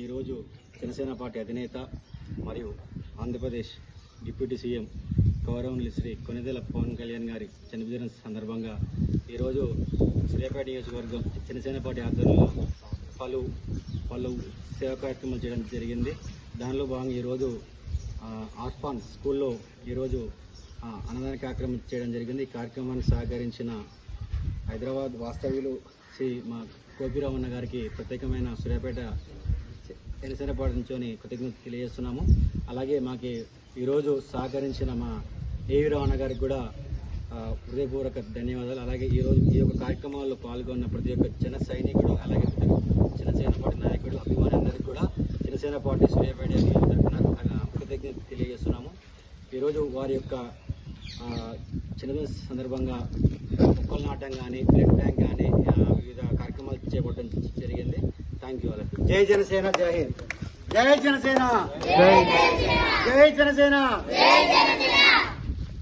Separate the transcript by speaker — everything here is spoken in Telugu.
Speaker 1: ఈరోజు జనసేన పార్టీ అధినేత మరియు ఆంధ్రప్రదేశ్ డిప్యూటీ సీఎం గౌరవనీయులు శ్రీ కొనిదెల పవన్ కళ్యాణ్ గారి జన్మదిన సందర్భంగా ఈరోజు సూర్యాపేట నియోజకవర్గం జనసేన పార్టీ ఆధ్వర్యంలో పలు పలు సేవా కార్యక్రమాలు చేయడం జరిగింది. దానిలో భాగంగా ఈరోజు ఆర్ఫాన్ స్కూల్లో ఈరోజు అన్నదాన కార్యక్రమం చేయడం జరిగింది. ఈ కార్యక్రమానికి సహకరించిన హైదరాబాద్ వాస్తవ్యులు శ్రీ మా గోపిరామన్న గారికి ప్రత్యేకమైన సూర్యాపేట జనసేన పార్టీ నుంచి కృతజ్ఞత తెలియజేస్తున్నాము. అలాగే మాకు ఈరోజు సహకరించిన మా ఏవి రావణ గారికి కూడా హృదయపూర్వక ధన్యవాదాలు. అలాగే ఈరోజు ఈ యొక్క కార్యక్రమాల్లో పాల్గొన్న ప్రతి ఒక్క జన సైనికుడు అలాగే ప్రతి ఒక్క జనసేన పార్టీ నాయకుడు అభిమానులందరికీ కూడా జనసేన పార్టీ సూర్యాపేట తరఫున కృతజ్ఞత తెలియజేస్తున్నాము. ఈరోజు వారి యొక్క చిన్న సందర్భంగా మొక్కలు నాటం కానీ బ్లడ్ బ్యాంక్ కానీ జరిగింది. థ్యాంక్ యూ వాళ్ళకి
Speaker 2: జై జనసేన జై హింద్. జై జనసేన. జై జనసేన.